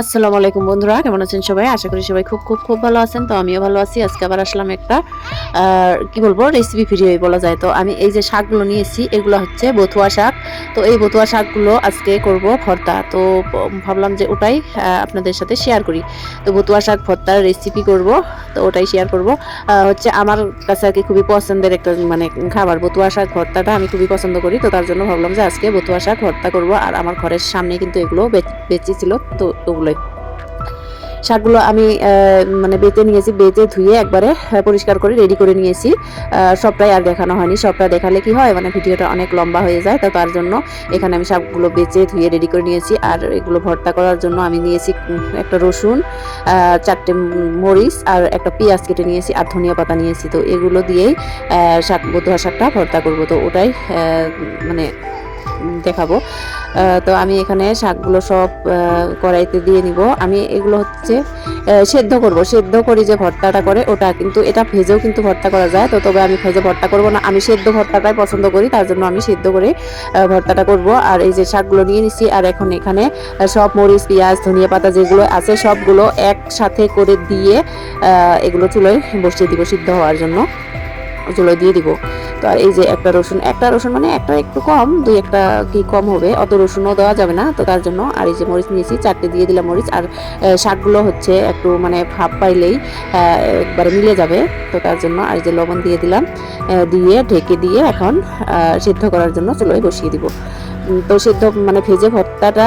আসসালামু আলাইকুম বন্ধুরা, কেমন আছেন সবাই? আশা করি সবাই খুব খুব খুব ভালো আছেন। তো আমিও ভালো আছি। আজকে আবার আসলাম একটা কি বলব রেসিপি ভিডিও বলা যায়। তো আমি এই যে শাকগুলো নিয়েছি, এগুলো হচ্ছে বথুয়া শাক। তো এই বতুয়া শাকগুলো আজকে করব ভর্তা। তো ভাবলাম যে ওটাই আপনাদের সাথে শেয়ার করি। তো বতুয়া শাক ভর্তার রেসিপি করব, তো ওটাই শেয়ার করব। হচ্ছে আমার কাছে আর কি খুবই পছন্দের একটা মানে খাবার বতুয়া শাক ভর্তাটা আমি খুবই পছন্দ করি। তো তার জন্য ভাবলাম যে আজকে বতুয়া শাক ভর্তা করব। আর আমার ঘরের সামনে কিন্তু এগুলো বেঁচে ছিল, তো ওগুলোই। শাকগুলো আমি মানে বেঁচে নিয়েছি বেঁচে ধুয়ে একবারে পরিষ্কার করে রেডি করে নিয়েছি। সবটাই আর দেখানো হয়নি। সবটা দেখালে কি হয় মানে ভিডিওটা অনেক লম্বা হয়ে যায়, তো তার জন্য এখানে আমি শাকগুলো বেঁচে ধুয়ে রেডি করে নিয়েছি। আর এগুলো ভর্তা করার জন্য আমি নিয়েছি একটা রসুন চারটে মরিচ আর একটা পেঁয়াজ কেটে নিয়েছি আর ধনিয়া পাতা নিয়েছি। তো এগুলো দিয়েই শাক, বতুয়া শাকটা ভর্তা করব। তো ওটাই মানে দেখাবো। তো আমি এখানে শাকগুলো সব কড়াইতে দিয়ে নিব। আমি এগুলো হচ্ছে সেদ্ধ করব। সেদ্ধ করি যে ভর্তাটা করে, ওটা কিন্তু, এটা ভেজেও কিন্তু ভর্তা করা যায়। তো তবে আমি ভেজে ভর্তা করব না। আমি সেদ্ধ ভর্তাটাই পছন্দ করি, তার জন্য আমি সেদ্ধ করে ভর্তাটা করব। আর এই যে শাকগুলো নিয়ে নিচ্ছি আর এখন এখানে সব মরিচ, পেঁয়াজ, ধনিয়া পাতা যেগুলো আছে, সবগুলো একসাথে করে দিয়ে এগুলো চুলোয় বসিয়ে দিব সিদ্ধ হওয়ার জন্য। চুলোয় দিয়ে দিব। তো আর এই যে একটা রসুন একটা রসুন মানে একটা একটু কম, দুই একটা কি কম হবে, অত রসুনও দেওয়া যাবে না, তো তার জন্য আর এই যে মরিচ নিয়েছি, চারটে দিয়ে দিলাম মরিচ, আর শাকগুলো হচ্ছে একটু মানে ভাপ পাইলেই একবারে মিলে যাবে, তো তার জন্য আর এই যে লবণ দিয়ে দিলাম দিয়ে ঢেকে দিয়ে এখন সিদ্ধ করার জন্য চুলোয় বসিয়ে দিব। তো সেদ্ধ মানে ভেজে ভর্তাটা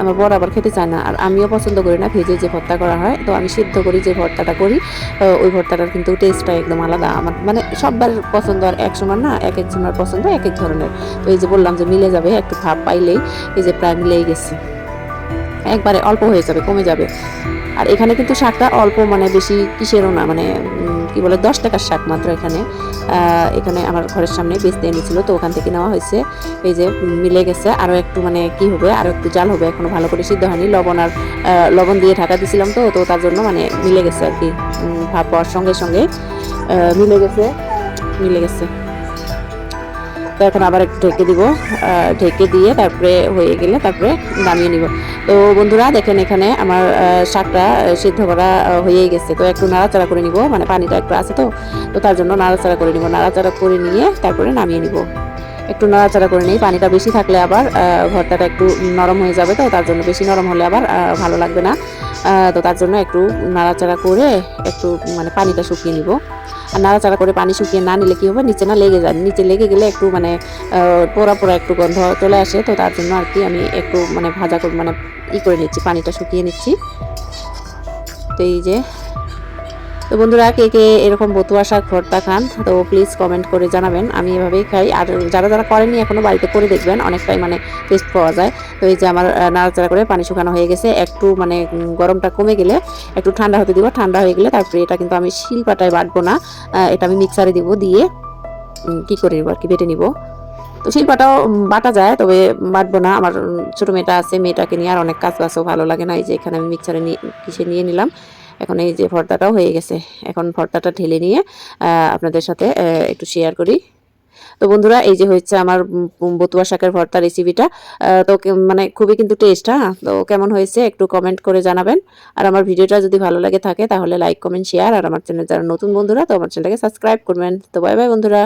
আমার বর আবার খেতে চায় না। আর আমিও পছন্দ করি না ভেজে যে ভর্তা করা হয়। তো আমি সিদ্ধ করি, যে ভর্তাটা করি ওই ভর্তাটার কিন্তু টেস্টটা একদম আলাদা। আমার মানে সবার পছন্দ আর এক সমান না, এক একজনের পছন্দ, এক এক ধরনের। তো এই যে বললাম যে মিলে যাবে, একটু ভাব পাইলেই, এই যে প্রায় মিলেই গেছে। একবারে অল্প হয়ে যাবে, কমে যাবে। আর এখানে কিন্তু শাকটা অল্প মানে বেশি কিসেরও না মানে কি বলে, দশ টাকার শাক মাত্র এখানে। এখানে আমার ঘরের সামনে বেচতে এনেছিল, তো ওখান থেকে নেওয়া হয়েছে। এই যে মিলে গেছে আরও একটু মানে কি হবে আরও একটু জাল হবে এখনও ভালো করে সিদ্ধ হয়নি। লবণ আর লবণ দিয়ে ঢাকা দিয়েছিলাম তো তো তার জন্য মানে মিলে গেছে আর কি। ভাব পাওয়ার সঙ্গে সঙ্গে মিলে গেছে মিলে গেছে। তো এখন আবার একটু ঢেকে দিব ঢেকে দিয়ে তারপরে হয়ে গেলে তারপরে নামিয়ে নিব। তো বন্ধুরা দেখেন এখানে আমার শাকটা সিদ্ধ করা হয়েই গেছে। তো একটু নাড়াচাড়া করে নিব মানে পানিটা একটু আছে তো তো তার জন্য নাড়াচাড়া করে নিব। নাড়াচাড়া করে নিয়ে তারপরে নামিয়ে নিব। একটু নাড়াচাড়া করে নিই, পানিটা বেশি থাকলে আবার ভর্তাটা একটু নরম হয়ে যাবে তো, তার জন্য বেশি নরম হলে আবার ভালো লাগবে না। তো তার জন্য একটু নাড়াচাড়া করে একটু মানে পানিটা শুকিয়ে নিব। আর নাড়াচাড়া করে পানি শুকিয়ে না নিলে কী হবে? নিচে না লেগে যায়। নিচে লেগে গেলে একটু মানে পোড়া পোড়া একটু গন্ধ চলে আসে। তো তার জন্য আর কি আমি একটু মানে ভাজা করে মানে ই করে নিচ্ছি, পানিটা শুকিয়ে নিচ্ছি। তো এই যে বন্ধুরা, কে কে এরকম বতুয়া শাক, ভর্তা খান, তো প্লিজ কমেন্ট করে জানাবেন। আমি এভাবেই খাই। আর যারা যারা করেনি এখনও বাড়িতে করে দেখবেন, অনেকটাই মানে টেস্ট পাওয়া যায়। তো এই যে আমার নাড়াচাড়া করে পানি শুকানো হয়ে গেছে। একটু মানে গরমটা কমে গেলে, একটু ঠান্ডা হতে দিব। ঠান্ডা হয়ে গেলে তারপরে এটা কিন্তু আমি শিলপাটায় বাটবো না। এটা আমি মিক্সারে দিব দিয়ে কি করে নিব আর কি, বেটে নিব। তো শিল্পাটাও বাটা যায়, তবে বাটবো না। আমার ছোটো মেয়েটা আছে, মেয়েটাকে নিয়ে আর অনেক কাজ বাজও ভালো লাগে না। এই যে এখানে আমি মিক্সারে নিয়ে, কিসে নিয়ে নিলাম। এখন এই যে ভর্তাটাও হয়ে গেছে। এখন ভর্তাটা ঢেলে নিয়ে আপনাদের সাথে একটু শেয়ার করি। তো বন্ধুরা, এই যে হচ্ছে আমার বতুয়া শাকের ভর্তা রেসিপিটা তো মানে খুবই কিন্তু টেস্ট হ্যাঁ? তো কেমন হয়েছে একটু কমেন্ট করে জানাবেন। আর আমার ভিডিওটা যদি ভালো লাগে থাকে, তাহলে লাইক কমেন্ট শেয়ার আর আমার চ্যানেল যারা নতুন বন্ধুরা, তো আমার চ্যানেলটাকে সাবস্ক্রাইব করবেন। তো বাই বাই বন্ধুরা।